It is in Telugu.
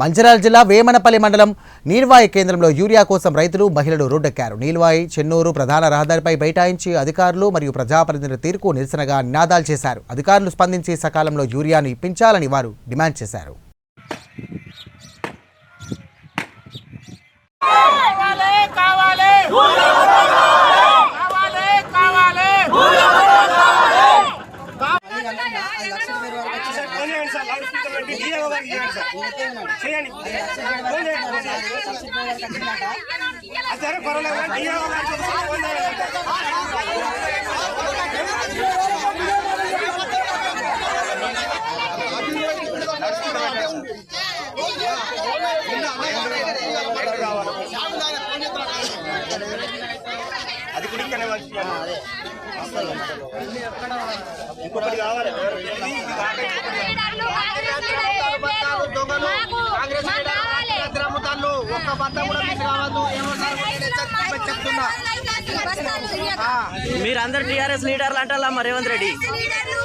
మంచిర్యాల జిల్లా వేమనపల్లి మండలం నీల్వాయి కేంద్రంలో యూరియా కోసం రైతులు మహిళలు రోడ్డెక్కారు. నీల్వాయి చెన్నూరు ప్రధాన రహదారిపై బైఠాయించి అధికారులు మరియు ప్రజాప్రతినిధుల తీరుకు నిరసనగా నినాదాలు చేశారు. అధికారులు స్పందించి సకాలంలో యూరియాను ఇప్పించాలని వారు డిమాండ్ చేశారు. కావాలి కావాలి కావాలి కావాలి చేయండి సార్ లౌడ్ స్పీకర్ పెట్టి డిఏఓ గారికి చేయండి సార్ చేయండి ఫోన్ చేయండి, ఫోన్ చేయండి. అది సరే పర్వాలేదు కానీ డిఏఓ గారికి ఒకసారి ఫోన్ చేయండి. అది కూడా ఇక్కడనే వచ్చి ఇంకొకటి కావాలి బట్ట కూడా కావద్దు. చెప్తున్నా. మీరందరూ టీఆర్ఎస్ లీడర్లు అంటారా రేవంత్ రెడ్డి? లీడర్లు